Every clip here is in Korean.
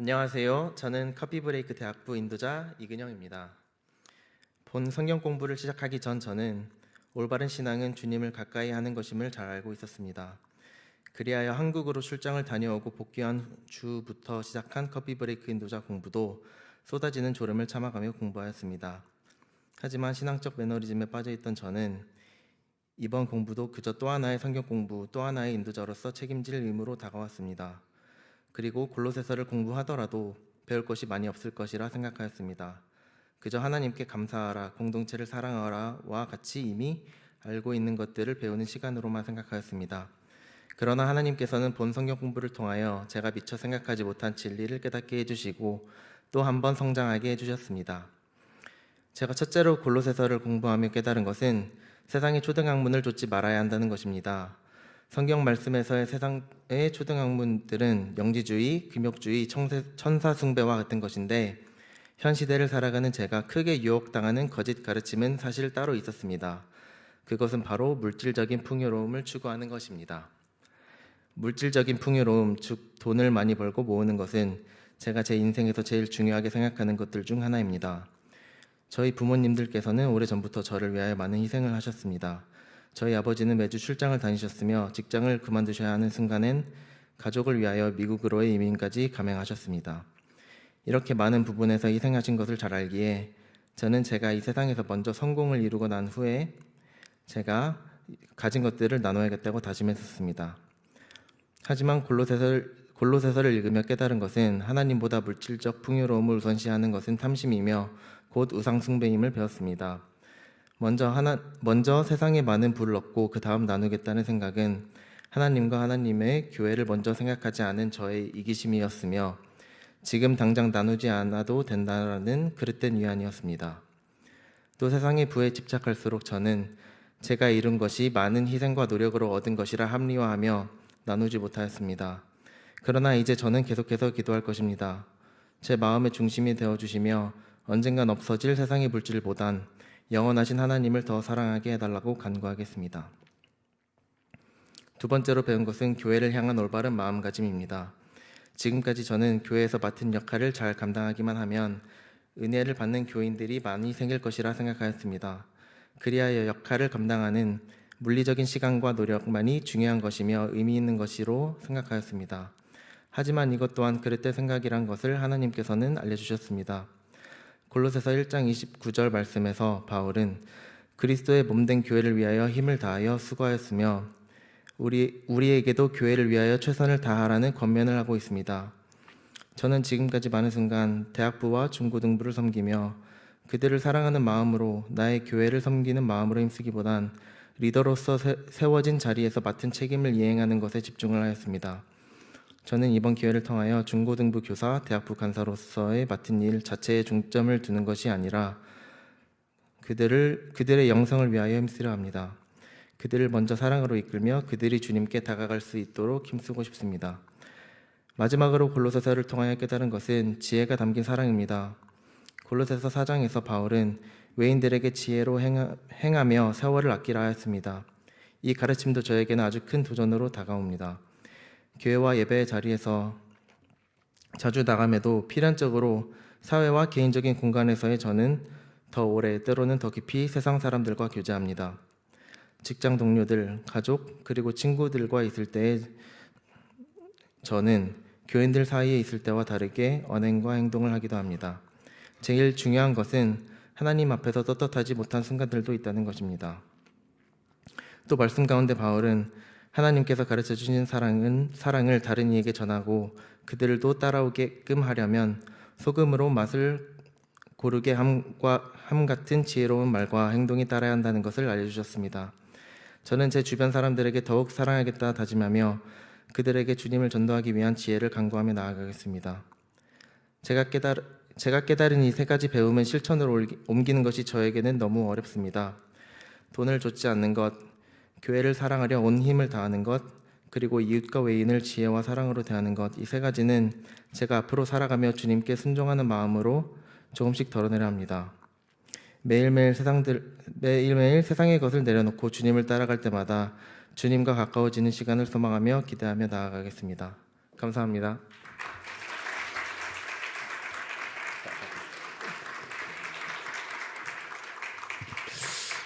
안녕하세요. 저는 커피브레이크 대학부 인도자 이근영입니다. 본 성경 공부를 시작하기 전 저는 올바른 신앙은 주님을 가까이 하는 것임을 잘 알고 있었습니다. 그리하여 한국으로 출장을 다녀오고 복귀한 주부터 시작한 커피브레이크 인도자 공부도 쏟아지는 졸음을 참아가며 공부하였습니다. 하지만 신앙적 매너리즘에 빠져있던 저는 이번 공부도 그저 또 하나의 성경 공부, 또 하나의 인도자로서 책임질 의무로 다가왔습니다. 그리고 골로새서를 공부하더라도 배울 것이 많이 없을 것이라 생각하였습니다. 그저 하나님께 감사하라, 공동체를 사랑하라와 같이 이미 알고 있는 것들을 배우는 시간으로만 생각하였습니다. 그러나 하나님께서는 본 성경 공부를 통하여 제가 미처 생각하지 못한 진리를 깨닫게 해주시고 또 한 번 성장하게 해주셨습니다. 제가 첫째로 골로새서를 공부하며 깨달은 것은 세상의 초등학문을 좇지 말아야 한다는 것입니다. 성경 말씀에서의 세상의 초등학문들은 영지주의, 금욕주의, 청세, 천사숭배와 같은 것인데 현 시대를 살아가는 제가 크게 유혹당하는 거짓 가르침은 사실 따로 있었습니다. 그것은 바로 물질적인 풍요로움을 추구하는 것입니다. 물질적인 풍요로움, 즉 돈을 많이 벌고 모으는 것은 제가 제 인생에서 제일 중요하게 생각하는 것들 중 하나입니다. 저희 부모님들께서는 오래전부터 저를 위하여 많은 희생을 하셨습니다. 저희 아버지는 매주 출장을 다니셨으며 직장을 그만두셔야 하는 순간엔 가족을 위하여 미국으로의 이민까지 감행하셨습니다. 이렇게 많은 부분에서 희생하신 것을 잘 알기에 저는 제가 이 세상에서 먼저 성공을 이루고 난 후에 제가 가진 것들을 나눠야겠다고 다짐했었습니다. 하지만 골로새서를, 골로새서를 읽으며 깨달은 것은 하나님보다 물질적 풍요로움을 우선시하는 것은 탐심이며 곧 우상숭배임을 배웠습니다. 먼저 하나 먼저 세상에 많은 부를 얻고 그 다음 나누겠다는 생각은 하나님과 하나님의 교회를 먼저 생각하지 않은 저의 이기심이었으며 지금 당장 나누지 않아도 된다라는 그릇된 위안이었습니다. 또 세상의 부에 집착할수록 저는 제가 이룬 것이 많은 희생과 노력으로 얻은 것이라 합리화하며 나누지 못하였습니다. 그러나 이제 저는 계속해서 기도할 것입니다. 제 마음의 중심이 되어 주시며 언젠간 없어질 세상의 물질보단 영원하신 하나님을 더 사랑하게 해달라고 간구하겠습니다. 두 번째로 배운 것은 교회를 향한 올바른 마음가짐입니다. 지금까지 저는 교회에서 맡은 역할을 잘 감당하기만 하면 은혜를 받는 교인들이 많이 생길 것이라 생각하였습니다. 그리하여 역할을 감당하는 물리적인 시간과 노력만이 중요한 것이며 의미 있는 것이로 생각하였습니다. 하지만 이것 또한 그릇된 생각이란 것을 하나님께서는 알려주셨습니다. 골로새서 1장 29절 말씀에서 바울은 그리스도의 몸된 교회를 위하여 힘을 다하여 수고하였으며 우리 우리에게도 교회를 위하여 최선을 다하라는 권면을 하고 있습니다. 저는 지금까지 많은 순간 대학부와 중고등부를 섬기며 그들을 사랑하는 마음으로 나의 교회를 섬기는 마음으로 힘쓰기보단 리더로서 세, 세워진 자리에서 맡은 책임을 이행하는 것에 집중을 하였습니다. 저는 이번 기회를 통하여 중고등부 교사, 대학부 간사로서의 맡은 일 자체에 중점을 두는 것이 아니라 그들을 그들의 영성을 위하여 힘쓰려 합니다. 그들을 먼저 사랑으로 이끌며 그들이 주님께 다가갈 수 있도록 힘쓰고 싶습니다. 마지막으로 골로새서를 통하여 깨달은 것은 지혜가 담긴 사랑입니다. 골로새서 4장에서 바울은 외인들에게 지혜로 행하, 행하며 세월을 아끼라 하였습니다. 이 가르침도 저에게는 아주 큰 도전으로 다가옵니다. 교회와 예배의 자리에서 자주 나감에도 필연적으로 사회와 개인적인 공간에서의 저는 더 오래 때로는 더 깊이 세상 사람들과 교제합니다. 직장 동료들, 가족 그리고 친구들과 있을 때 저는 교인들 사이에 있을 때와 다르게 언행과 행동을 하기도 합니다. 제일 중요한 것은 하나님 앞에서 떳떳하지 못한 순간들도 있다는 것입니다. 또 말씀 가운데 바울은 하나님께서 가르쳐 주신 사랑은 사랑을 다른 이에게 전하고 그들도 따라오게끔 하려면 소금으로 맛을 고르게 함과 함 같은 지혜로운 말과 행동이 따라야 한다는 것을 알려주셨습니다. 저는 제 주변 사람들에게 더욱 사랑하겠다 다짐하며 그들에게 주님을 전도하기 위한 지혜를 강구하며 나아가겠습니다. 제가 깨달 제가 깨달은 이 세 가지 배움은 실천으로 옮기는 것이 저에게는 너무 어렵습니다. 돈을 줬지 않는 것, 교회를 사랑하려 온 힘을 다하는 것, 그리고 이웃과 외인을 지혜와 사랑으로 대하는 것, 이 세 가지는 제가 앞으로 살아가며 주님께 순종하는 마음으로 조금씩 덜어내려 합니다. 매일매일 세상들 매일매일 세상의 것을 내려놓고 주님을 따라갈 때마다 주님과 가까워지는 시간을 소망하며 기대하며 나아가겠습니다. 감사합니다.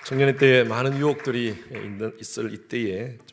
청년의 때에 많은 유혹들이 있는- 있을 이때에 좀